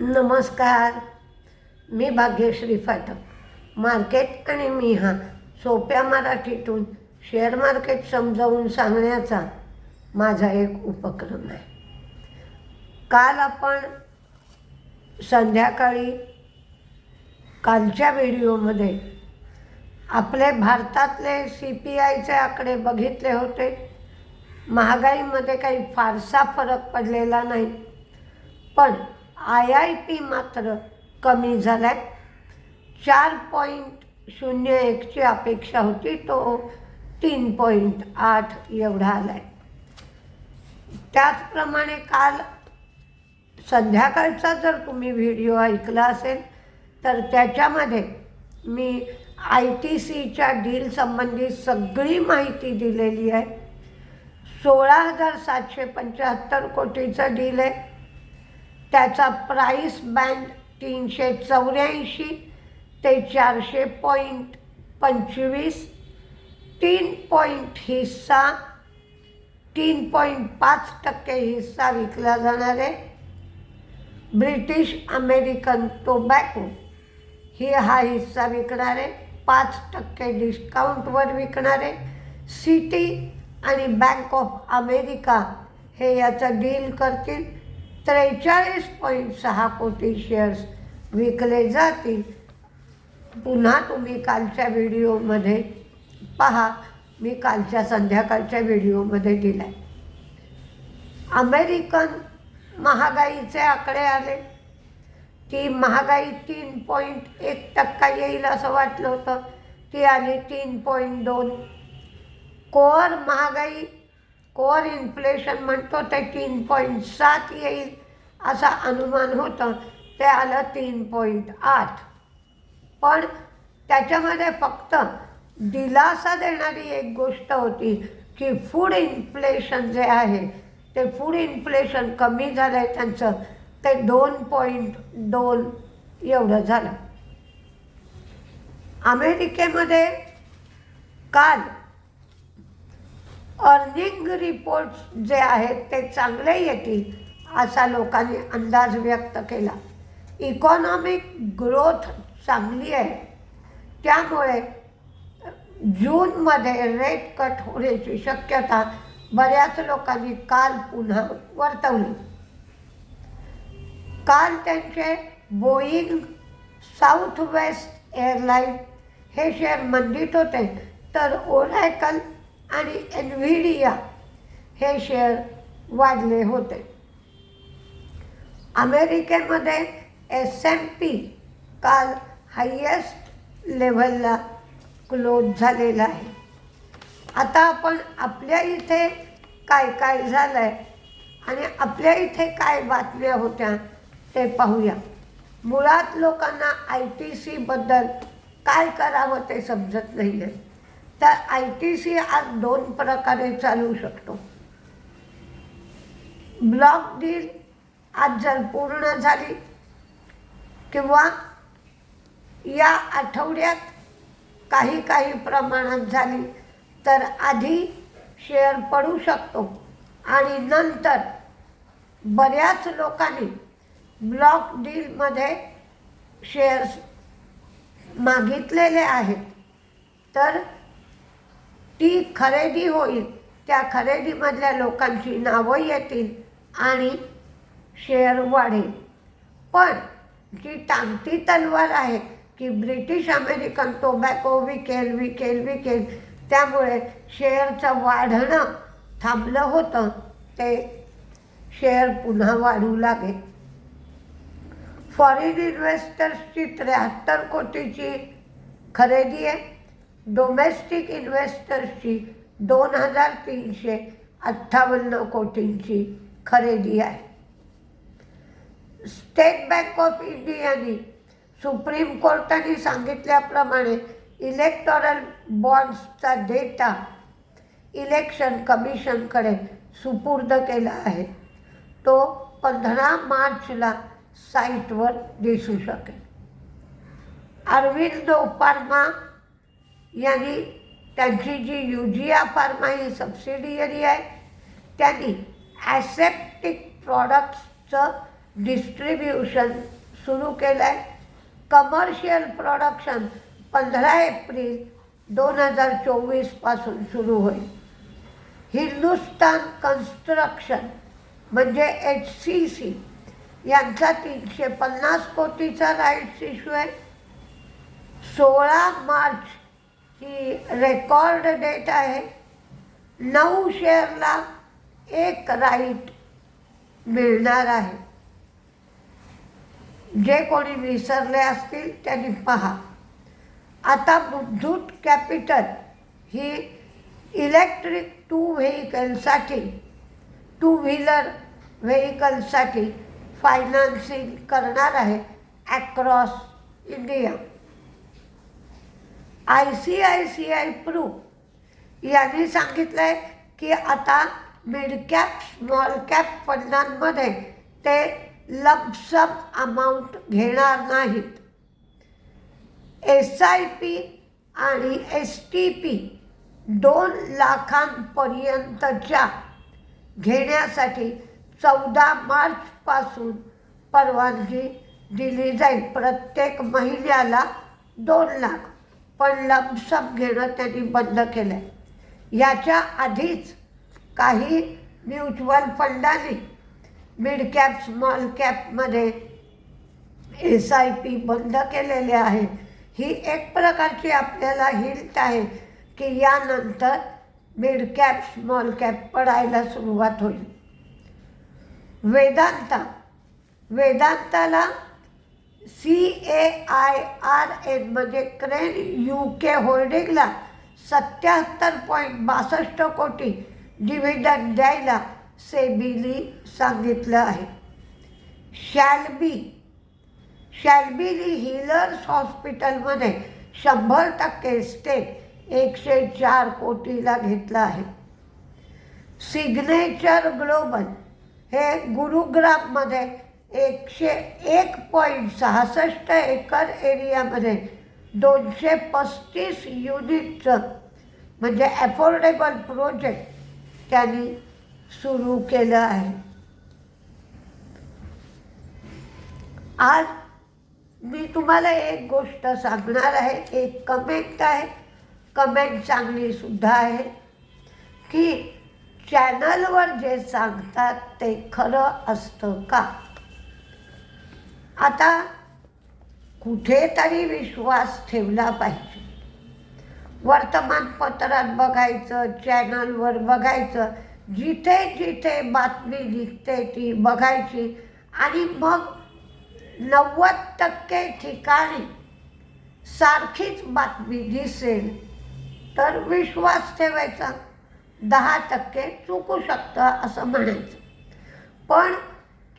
नमस्कार. मी भाग्यश्री फाटक. मार्केट आणि मी हा सोप्या मराठीतून शेअर मार्केट समजावून सांगण्याचा माझा एक उपक्रम आहे. काल आपण संध्याकाळी कालच्या व्हिडिओमध्ये आपले भारतातले सी पी आयचे आकडे बघितले होते. महागाईमध्ये काही फारसा फरक पडलेला नाही. पण आय आय पी मात्र कमी झाला आहे चार पॉईंट शून्य एकची अपेक्षा होती तो तीन पॉईंट आठ एवढा आला आहे त्याचप्रमाणे काल संध्याकाळचा जर तुम्ही व्हिडिओ ऐकला असेल तर त्याच्यामध्ये मी आय टी सीच्या डीलसंबंधी सगळी माहिती दिलेली आहे. सोळा हजार सातशे पंच्याहत्तर कोटीचं डील आहे. त्याचा प्राईस बँड तीनशे चौऱ्याऐंशी ते चारशे पॉईंट पंचवीस तीन पॉईंट हिस्सा तीन पॉईंट पाच टक्के हिस्सा विकला जाणार आहे. ब्रिटिश अमेरिकन टोबॅको ही हा हिस्सा विकणार आहे. पाच टक्के डिस्काउंटवर विकणार आहे. सिटी आणि बँक ऑफ अमेरिका हे याचं डील करतील. त्रेचाळीस पॉईंट सहा कोटी शेअर्स विकले जातील. पुन्हा तुम्ही कालच्या व्हिडिओमध्ये पहा मी कालच्या संध्याकाळच्या व्हिडिओमध्ये दिला आहे अमेरिकन महागाईचे आकडे आले. ती महागाई तीन पॉईंट एक टक्का येईल असं वाटलं होतं. ती आली तीन पॉईंट दोन. कोअर महागाई कोअर इन्फ्लेशन म्हणतो ते तीन पॉईंट सात येईल असा अनुमान होतं. ते आलं तीन पॉईंट आठ. पण त्याच्यामध्ये फक्त दिलासा देणारी एक गोष्ट होती की फूड इन्फ्लेशन जे आहे ते फूड इन्फ्लेशन कमी झालं आहे त्यांचं. ते दोन पॉईंट दोन एवढं झालं. अमेरिकेमध्ये काल अर्निंग रिपोर्ट्स जे आहेत ते चांगले येतील असा लोकांनी अंदाज व्यक्त केला. इकॉनॉमिक ग्रोथ चांगली आहे. त्यामुळे जूनमध्ये रेट कट होण्याची शक्यता बऱ्याच लोकांनी काल पुन्हा वर्तवली. काल त्यांचे बोईंग साऊथ वेस्ट एअरलाईन हे शेअर मंदीत होते तर ओरॅकल आणि एनव्हिडिया हे शेअर वाढले होते. अमेरिकेमध्ये एस एम पी काल हायेस्ट लेव्हलला क्लोज झालेला आहे. आता आपण आपल्या इथे काय काय झालं आहे आणि आपल्या इथे काय बातम्या होत्या ते पाहूया. मुळात लोकांना आय टी सीबद्दल काय करावं ते समजत नाही आहे तर आय टी सी आज दोन प्रकारे चालू शकतो. ब्लॉक डील आज जर पूर्ण झाली किंवा या आठवड्यात काही काही प्रमाणात झाली तर आधी शेअर पडू शकतो. आणि नंतर बऱ्याच लोकांनी ब्लॉक डीलमध्ये शेअर्स मागितलेले आहेत. तर ती खरेदी होईल. त्या खरेदीमधल्या लोकांची नावं येतील आणि शेअर वाढेल. पण जी टांगती तलवार आहे की ब्रिटिश अमेरिकन टोबॅको विकेल विकेल विकेल त्यामुळे शेअरचं वाढणं थांबलं होतं ते शेअर पुन्हा वाढू लागेल. फॉरेन इन्व्हेस्टर्सची त्र्याहत्तर कोटीची खरेदी आहे. डोमेस्टिक इन्व्हेस्टर्सची दोन हजार तीनशे अठ्ठावन्न कोटींची खरेदी आहे. स्टेट बँक ऑफ इंडियाने सुप्रीम कोर्टाने सांगितल्याप्रमाणे इलेक्टोरल बॉन्ड्सचा डेटा इलेक्शन कमिशनकडे सुपूर्द केला आहे. तो पंधरा मार्चला साईटवर दिसू शकेल. अरविंदो फार्मा यांनी त्यांची जी युजिया फार्मा ही सबसिडियरी आहे त्यांनी ॲसेप्टिक प्रॉडक्ट्सचं डिस्ट्रीब्युशन सुरू केलं आहे कमर्शियल प्रोडक्शन पंधरा एप्रिल दोन हजार चोवीसपासून सुरू होईल. हिंदुस्तान कन्स्ट्रक्शन म्हणजे एच सी सी यांचा तीनशे पन्नास कोटीचा राईट्स इश्यू आहे. सोळा मार्च ही रेकॉर्ड डेट आहे. नऊ शेअरला एक राईट मिळणार आहे. जे कोणी विसरले असतील त्यांनी पहा. आता बुद्धूत कॅपिटल ही इलेक्ट्रिक टू व्हेकलसाठी टू व्हीलर व्हेकलसाठी फायनान्सिंग करणार आहे across India I C I C I pru यांनी सांगितलं आहे की आता मिडकॅप स्मॉल कॅप फंडांमध्ये ते लपसम अमाऊंट घेणार नाहीत. एस आय पी आणि एस टी पी दोन लाखांपर्यंतच्या घेण्यासाठी चौदा मार्चपासून परवानगी दिली जाईल. प्रत्येक महिन्याला दोन लाख. पण लमसम घेणं त्यांनी बंद केलं आहे याच्या आधीच काही म्युच्युअल फंडांनी मिड कॅप स्मॉल कॅपमध्ये एस आय पी बंद केलेले आहे. ही एक प्रकारची आपल्याला हिंट आहे की यानंतर मिड कॅप स्मॉल कॅप पडायला सुरुवात होईल. Vedanta. वेदांताला C A I R N म्हणजे क्रेन यू के होल्डिंगला सत्याहत्तर पॉईंट बासष्ट कोटी डिव्हिडंड द्यायला सेबीनी सांगितलं आहे. शॅलबी शॅल्बीनी हिलर्स हॉस्पिटलमध्ये शंभर टक्के स्टेट एकशे चार कोटीला घेतला आहे. सिग्नेचर ग्लोबल हे गुरुग्राममध्ये एकशे एक पॉईंट सहासष्ट एकर एरियामध्ये दोनशे पस्तीस युनिटचं म्हणजे ॲफोर्डेबल प्रोजेक्ट त्यांनी सुरू केलं आहे. आज मी तुम्हाला एक गोष्ट सांगणार आहे एक कमेंट आहे. कमेंट चांगलीसुद्धा आहे की चॅनलवर जे सांगतात ते खरं असतं का? आता कुठेतरी विश्वास ठेवला पाहिजे. वर्तमानपत्रात बघायचं चॅनलवर बघायचं जिथे जिथे बातमी निघते ती बघायची आणि मग नव्वद टक्के ठिकाणी सारखीच बातमी दिसेल तर विश्वास ठेवायचा. दहा टक्के चुकू शकतं असं म्हणायचं. पण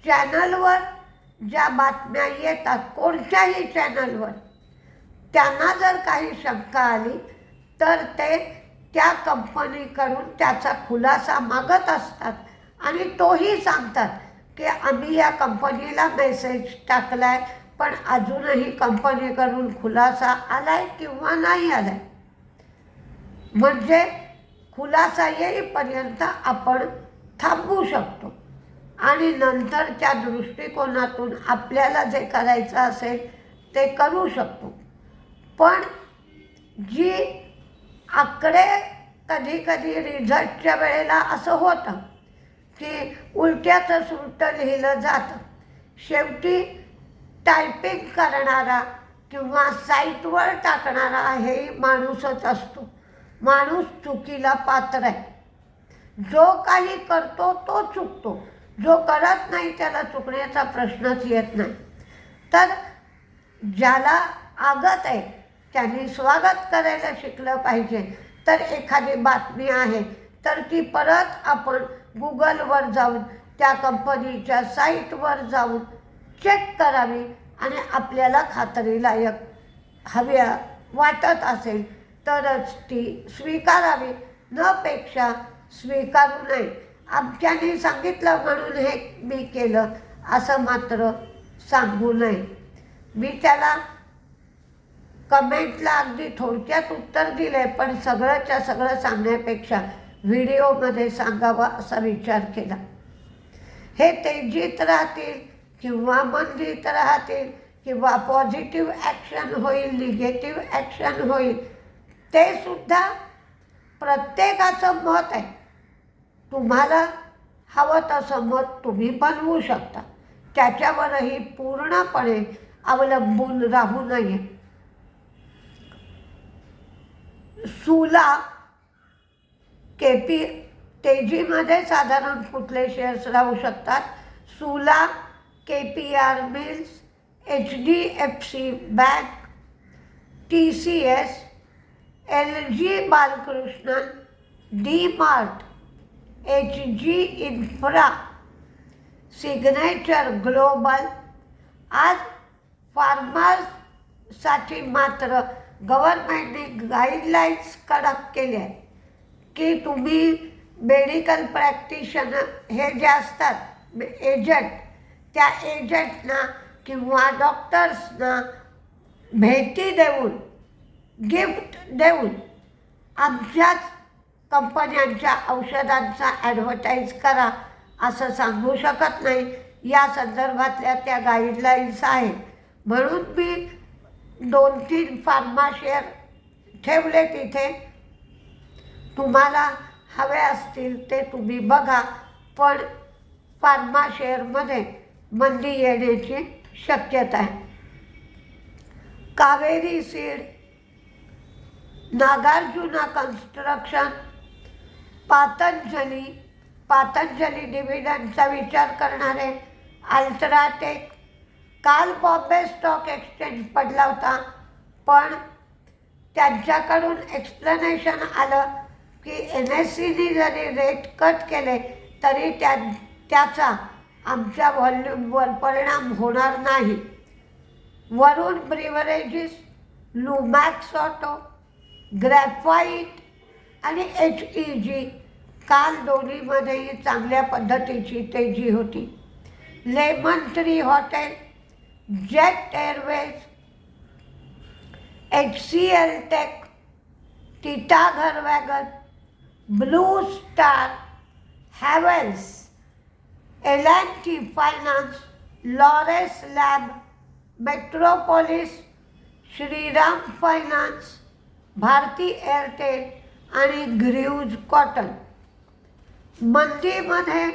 चॅनलवर ज्या बातम्या येतात कोणत्याही चॅनलवर त्यांना जर काही शंका आली तर ते त्या कंपनीकडून त्याचा खुलासा मागत असतात आणि तोही सांगतात की आम्ही या कंपनीला मेसेज टाकला आहे पण अजूनही कंपनीकडून खुलासा आला आहे किंवा नाही आला आहे म्हणजे खुलासा येईपर्यंत आपण थांबू शकतो. आणि नंतरच्या दृष्टिकोनातून आपल्याला जे करायचं असेल ते करू शकतो. पण जी आकडे कधी कधी रिझल्टच्या वेळेला असं होतं की उलट्याचं सुलटं लिहिलं जातं. शेवटी टायपिंग करणारा किंवा साईटवर टाकणारा हे माणूसच असतो. माणूस चुकीला पात्र आहे. जो काही करतो तो चुकतो. जो करत नाही त्याला चुकण्याचा प्रश्नच येत नाही. तर ज्याला आगत आहे त्यांनी स्वागत करायला शिकलं पाहिजे. तर एखादी बातमी आहे तर ती परत आपण गुगलवर जाऊन त्या कंपनीच्या साईटवर जाऊन चेक करावी आणि आपल्याला खात्रीलायक हव्या वाटत असेल तरच ती स्वीकारावी. न पेक्षा स्वीकारू नये. आमच्याने सांगितलं म्हणून हे मी केलं असं मात्र सांगू नये. मी त्याला कमेंटला अगदी थोडक्यात उत्तर दिले पण सगळंच्या सगळं सांगण्यापेक्षा व्हिडिओमध्ये सांगावं असा विचार केला. हे तेजीत राहतील किंवा मंदित राहतील किंवा पॉझिटिव्ह ॲक्शन होईल निगेटिव्ह ॲक्शन होईल ते सुद्धा प्रत्येकाचं मत आहे. तुम्हाला हवं तसं मत तुम्ही बनवू शकता. त्याच्यावरही पूर्णपणे अवलंबून राहू नये. सुला के पी तेजीमध्ये साधारण कुठले शेअर्स राहू शकतात? Sula K P R mills H D F C bank T C S L G Balakrishnan D mart H G infra signature global आज फार्मर्ससाठी मात्र गव्हर्नमेंटने गाईडलाईन्स कडक केल्या आहेत की तुम्ही मेडिकल प्रॅक्टिशनर हे जे असतात एजंट त्या एजंटना किंवा डॉक्टर्सना भेटी देऊन गिफ्ट देऊन आमच्याच कंपन्यांच्या औषधांचा ॲडव्हर्टाईज करा असं सांगू शकत नाही. या संदर्भातल्या त्या गाईडलाईन्स आहेत. म्हणून मी दोन तीन फार्माशेअर ठेवले तिथे. तुम्हाला हवे असतील ते तुम्ही बघा पण फार्माशेअरमध्ये मंदी येण्याची शक्यता आहे. कावेरी सीड नागार्जुना कन्स्ट्रक्शन पातंजली पातंजली डिव्हिडंडचा विचार करणारे अल्ट्राटेक. काल बॉम्बे स्टॉक एक्सचेंज पडला होता पण त्यांच्याकडून एक्सप्लेनेशन आलं की एन एस सीने जरी रेट कट केले तरी त्या त्याचा आमच्या व्हॉल्यूमवर परिणाम होणार नाही. Varun Beverages Lumax Auto Graphite आणि एच ई जी काल दोन्हीमध्येही चांगल्या पद्धतीची तेजी होती. Lemon Tree hotel Jet Airways H C L tech Titagarh wagon Blue Star Havells L and T finance Laurus lab Metropolis Shriram finance Bharti Airtel आणि Greaves cotton. मंदीमध्ये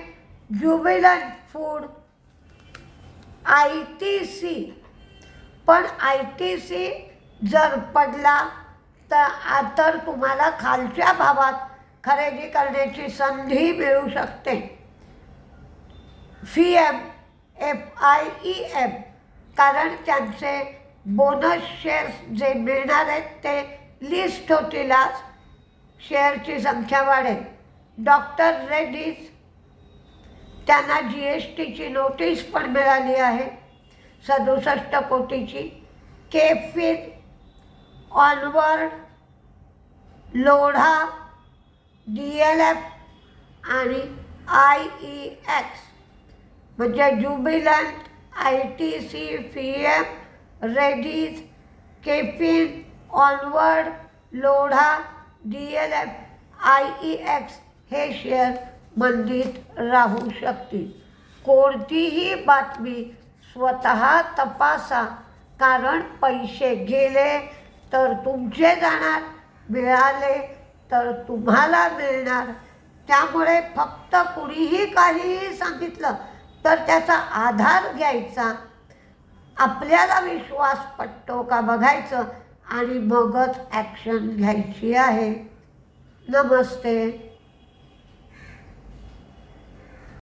Jubilant food I T C. पण I T C जर पडला तर तर तुम्हाला खालच्या भावात खरेदी करण्याची संधी मिळू शकते. FIEM F I E M. कारण त्यांचे बोनस शेअर्स जे मिळणार आहेत ते लिस्ट होतील आज. शेअरची संख्या वाढेल. डॉक्टर रेड्डीज त्यांना जी एस टीची नोटीस पण मिळाली आहे. सदुसष्ट कोटीची. KFin Onward Lodha D L F आणि आय ई एक्स. म्हणजे Jubilant I T C FIEM Reddy's KFin Onward Lodha D L F I E X हे शेअर मंदीत राहू शकतील. कोणतीही बातमी स्वतः तपासा कारण पैसे गेले तर तुमचे जाणार मिळाले तर तुम्हाला मिळणार. त्यामुळे फक्त कुणीही काहीही सांगितलं तर त्याचा आधार घ्यायचा. आपल्याला विश्वास पटतो का बघायचं? आणि मगच ॲक्शन घ्यायची आहे. नमस्ते.